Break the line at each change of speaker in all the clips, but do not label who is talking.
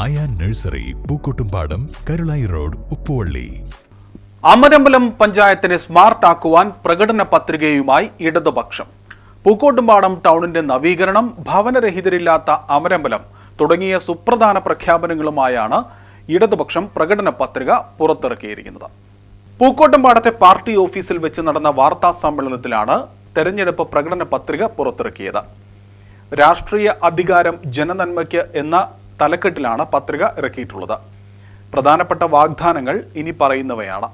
ആയാ nursery Pookkottumpadam Karulai road Uppuvalli.
Amarambalam പഞ്ചായത്തിനെ smart ആക്കുവാൻ പ്രകടന പത്രികയുമായി ഇടതുപക്ഷം. പൂക്കോട്ടുംപാടം ടൗണിന്റെ നവീകരണം ഭവനരഹിതരില്ലാത്ത അമരമ്പലം തുടങ്ങിയ സുപ്രധാന പ്രഖ്യാപനങ്ങളുമായാണ് ഇടതുപക്ഷം പ്രകടന പത്രിക പുറത്തിറക്കിയിരിക്കുന്നത്. പൂക്കോട്ടുംപാടത്തെ പാർട്ടി ഓഫീസിൽ വെച്ച് നടന്ന വാർത്താ സമ്മേളനത്തിലാണ് തെരഞ്ഞെടുപ്പ് പ്രകടന പത്രിക പുറത്തിറക്കിയത്. രാഷ്ട്രീയ അധികാരം ജനനന്മയ്ക്ക് എന്ന തലക്കെട്ടിലാണ് പത്രിക ഇറക്കിയിട്ടുള്ളത്. പ്രധാനപ്പെട്ട വാഗ്ദാനങ്ങൾ ഇനി പറയുന്നവയാണ്.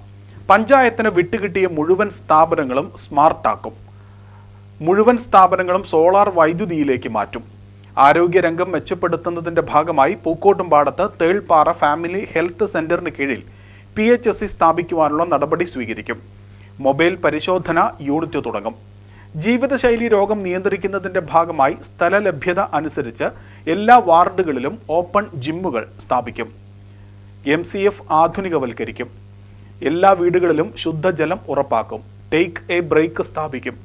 പഞ്ചായത്തിന് വിട്ടുകിട്ടിയ മുഴുവൻ സ്ഥാപനങ്ങളും സ്മാർട്ടാക്കും. മുഴുവൻ സ്ഥാപനങ്ങളും സോളാർ വൈദ്യുതിയിലേക്ക് മാറ്റും. ആരോഗ്യരംഗം മെച്ചപ്പെടുത്തുന്നതിന്റെ ഭാഗമായി പൂക്കോട്ടുംപാടത്ത് തേൾപ്പാറ ഫാമിലി ഹെൽത്ത് സെന്ററിന് കീഴിൽ പി എച്ച് എസ് സി സ്ഥാപിക്കുവാനുള്ള നടപടി സ്വീകരിക്കും. മൊബൈൽ പരിശോധന യൂണിറ്റ് തുടങ്ങും. ജീവിതശൈലി രോഗം നിയന്ത്രിക്കുന്നതിന്റെ ഭാഗമായി സ്ഥലലഭ്യത അനുസരിച്ച് എല്ലാ വാർഡുകളിലും ഓപ്പൺ ജിമ്മുകൾ സ്ഥാപിക്കും. എം സി എഫ് ആധുനികവൽക്കരിക്കും. എല്ലാ വീടുകളിലും ശുദ്ധജലം ഉറപ്പാക്കും. ടേക്ക് എ ബ്രേക്ക് സ്ഥാപിക്കും.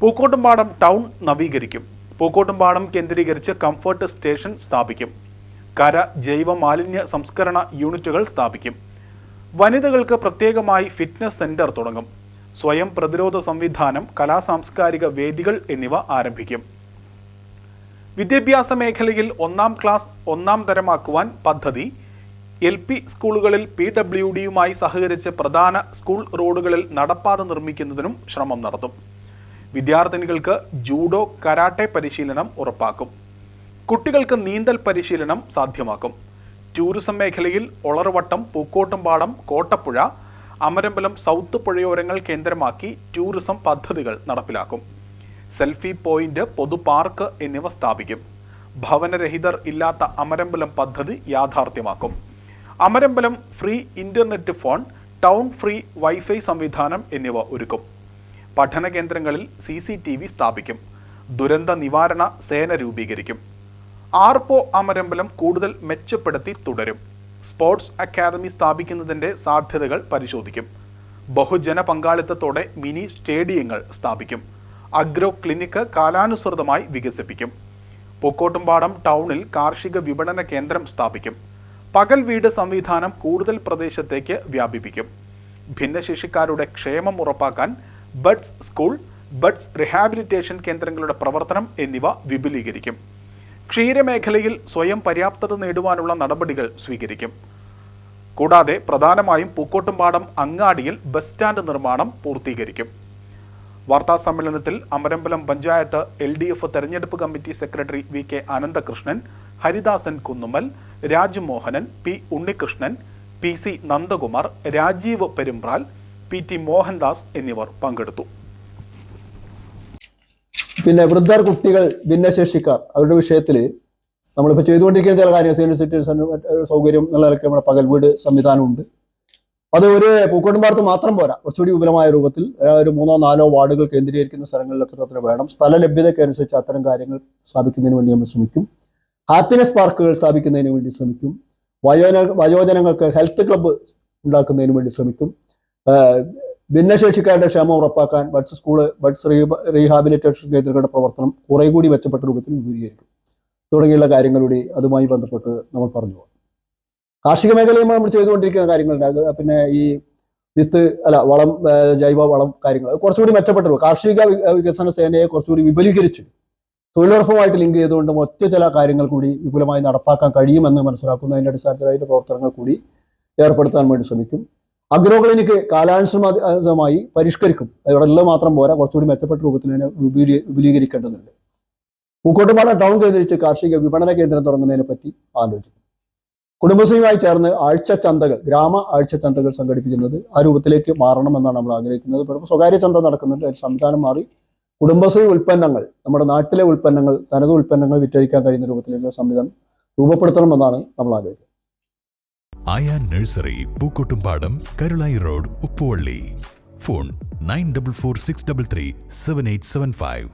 പൂക്കോട്ടുംപാടം ടൗൺ നവീകരിക്കും. പൂക്കോട്ടുംപാടം കേന്ദ്രീകരിച്ച് കംഫർട്ട് സ്റ്റേഷൻ സ്ഥാപിക്കും. കര ജൈവ മാലിന്യ സംസ്കരണ യൂണിറ്റുകൾ സ്ഥാപിക്കും. വനിതകൾക്ക് പ്രത്യേകമായി ഫിറ്റ്നസ് സെന്റർ തുടങ്ങും. സ്വയം പ്രതിരോധ സംവിധാനം കലാസാംസ്കാരിക വേദികൾ എന്നിവ ആരംഭിക്കും. വിദ്യാഭ്യാസ മേഖലയിൽ ഒന്നാം ക്ലാസ് ഒന്നാം തരമാക്കുവാൻ പദ്ധതി. എൽ പി സ്കൂളുകളിൽ പി ഡബ്ല്യു ഡിയുമായി സഹകരിച്ച് പ്രധാന സ്കൂൾ റോഡുകളിൽ നടപ്പാത നിർമ്മിക്കുന്നതിനും ശ്രമം നടത്തും. വിദ്യാർത്ഥിനികൾക്ക് ജൂഡോ കരാട്ടെ പരിശീലനം ഉറപ്പാക്കും. കുട്ടികൾക്ക് നീന്തൽ പരിശീലനം സാധ്യമാക്കും. ടൂറിസം മേഖലയിൽ ഒളറുവട്ടം പൂക്കോട്ടുംപാടം കോട്ടപ്പുഴ അമരമ്പലം സൗത്ത് പുഴയോരങ്ങൾ കേന്ദ്രമാക്കി ടൂറിസം പദ്ധതികൾ നടപ്പിലാക്കും. സെൽഫി പോയിന്റ് പൊതു പാർക്ക് എന്നിവ സ്ഥാപിക്കും. ഭവനരഹിതർ ഇല്ലാത്ത അമരമ്പലം പദ്ധതി യാഥാർത്ഥ്യമാക്കും. Amarambalam free internet phone town free wifi സംവിധാനം എന്നിവ ഒരുക്കും. പഠന കേന്ദ്രങ്ങളിൽ സി സി ടി വി സ്ഥാപിക്കും. ദുരന്ത നിവാരണ സേന രൂപീകരിക്കും. ആർപോ അമരമ്പലം കൂടുതൽ മെച്ചപ്പെടുത്തി തുടരും. സ്പോർട്സ് അക്കാദമി സ്ഥാപിക്കുന്നതിന്റെ സാധ്യതകൾ പരിശോധിക്കും. ബഹുജന പങ്കാളിത്തത്തോടെ മിനി സ്റ്റേഡിയങ്ങൾ സ്ഥാപിക്കും. അഗ്രോ ക്ലിനിക്ക് കാലാനുസൃതമായി വികസിപ്പിക്കും. പൂക്കോട്ടുംപാടം ടൗണിൽ കാർഷിക വിപണന കേന്ദ്രം സ്ഥാപിക്കും. പകൽ വീട് സംവിധാനം കൂടുതൽ പ്രദേശത്തേക്ക് വ്യാപിപ്പിക്കും. ഭിന്നശേഷിക്കാരുടെ ക്ഷേമം ഉറപ്പാക്കാൻ ബഡ്സ് സ്കൂൾ ബഡ്സ് റിഹാബിലിറ്റേഷൻ കേന്ദ്രങ്ങളുടെ പ്രവർത്തനം എന്നിവ വിപുലീകരിക്കും. ക്ഷീരമേഖലയിൽ സ്വയം പര്യാപ്തത നേടുവാനുള്ള നടപടികൾ സ്വീകരിക്കും. കൂടാതെ പ്രധാനമായും പൂക്കോട്ടുംപാടം അങ്ങാടിയിൽ ബസ് സ്റ്റാൻഡ് നിർമ്മാണം പൂർത്തീകരിക്കും. വാർത്താ സമ്മേളനത്തിൽ Amarambalam panchayat L D F തെരഞ്ഞെടുപ്പ് committee secretary V K Ananthakrishnan Haridasan Kunnumal Rajmohanan P Unnikrishnan P C Nandakumar Rajeev Perumbral P T Mohandas എന്നിവർ പങ്കെടുത്തു.
പിന്നെ വൃദ്ധർ കുട്ടികൾ ഭിന്നശേഷിക്കാർ അവരുടെ വിഷയത്തിൽ നമ്മളിപ്പോൾ ചെയ്തുകൊണ്ടിരിക്കുന്ന ചില കാര്യം സൗകര്യം എന്നുള്ള നിലയ്ക്ക് നമ്മുടെ പകൽ വീട് സംവിധാനമുണ്ട്. അത് ഒരു പൂക്കോട്ടുംപാടത്ത് മാത്രം പോരാ. കുറച്ചുകൂടി വിപുലമായ രൂപത്തിൽ ഒരു മൂന്നോ നാലോ വാർഡുകൾ കേന്ദ്രീകരിക്കുന്ന സ്ഥലങ്ങളിലൊക്കെ അത്ര വേണം. സ്ഥല ലഭ്യതയ്ക്ക് അനുസരിച്ച് അത്തരം കാര്യങ്ങൾ സ്ഥാപിക്കുന്നതിന് വേണ്ടി നമ്മൾ ശ്രമിക്കും. ഹാപ്പിനെസ് പാർക്കുകൾ സ്ഥാപിക്കുന്നതിന് വേണ്ടി ശ്രമിക്കും. വയോന വയോജനങ്ങൾക്ക് ഹെൽത്ത് ക്ലബ്ബ് ഉണ്ടാക്കുന്നതിന് വേണ്ടി ശ്രമിക്കും. ഭിന്നശേഷിക്കാരുടെ ക്ഷേമം ഉറപ്പാക്കാൻ ബഡ്സ് സ്കൂൾ ബഡ്സ് റീഹാബിലിറ്റേഷൻ കേന്ദ്രങ്ങളുടെ പ്രവർത്തനം കുറെ കൂടി മെച്ചപ്പെട്ട രൂപത്തിൽ വിപുലീകരിക്കും. തുടങ്ങിയുള്ള കാര്യങ്ങളുടെ അതുമായി ബന്ധപ്പെട്ട് നമ്മൾ പറഞ്ഞു കാർഷിക മേഖലയിൽ നമ്മൾ ചെയ്തുകൊണ്ടിരിക്കുന്ന കാര്യങ്ങളുണ്ട്. പിന്നെ ഈ വിത്ത് അല്ല വളം ജൈവ വളം കാര്യങ്ങൾ കുറച്ചുകൂടി മെച്ചപ്പെട്ടു. കാർഷിക വികസന സേനയെ കുറച്ചുകൂടി വിപുലീകരിച്ച് തൊഴിലുറപ്പുമായിട്ട് ലിങ്ക് ചെയ്തുകൊണ്ട് മറ്റു ചില കാര്യങ്ങൾ കൂടി വിപുലമായി നടപ്പാക്കാൻ കഴിയുമെന്ന് മനസ്സിലാക്കുന്നതിന്റെ അടിസ്ഥാനത്തിൽ അതിന്റെ പ്രവർത്തനങ്ങൾ കൂടി ഏർപ്പെടുത്താൻ വേണ്ടി ശ്രമിക്കും. അഗ്രോ ക്ലിനിക്ക് കാലാനുസൃതമായി പരിഷ്കരിക്കും. അവിടെല്ലാം മാത്രം പോരാ കുറച്ചുകൂടി മെച്ചപ്പെട്ട രൂപത്തിൽ തന്നെ വിപുലീ- വിപുലീകരിക്കേണ്ടതുണ്ട്. പൂക്കോട്ടുപാട ടൗൺ കേന്ദ്രീകരിച്ച് കാർഷിക വിപണന കേന്ദ്രം തുടങ്ങുന്നതിനെ പറ്റി ആലോചിക്കും. കുടുംബശ്രീയുമായി ചേർന്ന് ആഴ്ച ചന്തകൾ ഗ്രാമ ആഴ്ച ചന്തകൾ സംഘടിപ്പിക്കുന്നത് ആ രൂപത്തിലേക്ക് മാറണമെന്നാണ് നമ്മൾ ആഗ്രഹിക്കുന്നത്. സ്വകാര്യ ചന്ത നടക്കുന്നുണ്ട് ഒരു സംവിധാനം മാറി. കുടുംബശ്രീ ഉൽപ്പന്നങ്ങൾ നമ്മുടെ നാട്ടിലെ ഉൽപ്പന്നങ്ങൾ തനത് ഉൽപ്പന്നങ്ങൾ വിറ്റഴിക്കാൻ കഴിയുന്ന രൂപത്തിലുള്ള സംവിധാനം രൂപപ്പെടുത്തണമെന്നാണ് നമ്മൾ ആഗ്രഹിക്കുന്നത്.
ആയാ nursery Pookkottumpadam Karulai road Uppuvally. Phone nine double four six double three seven eight seven five.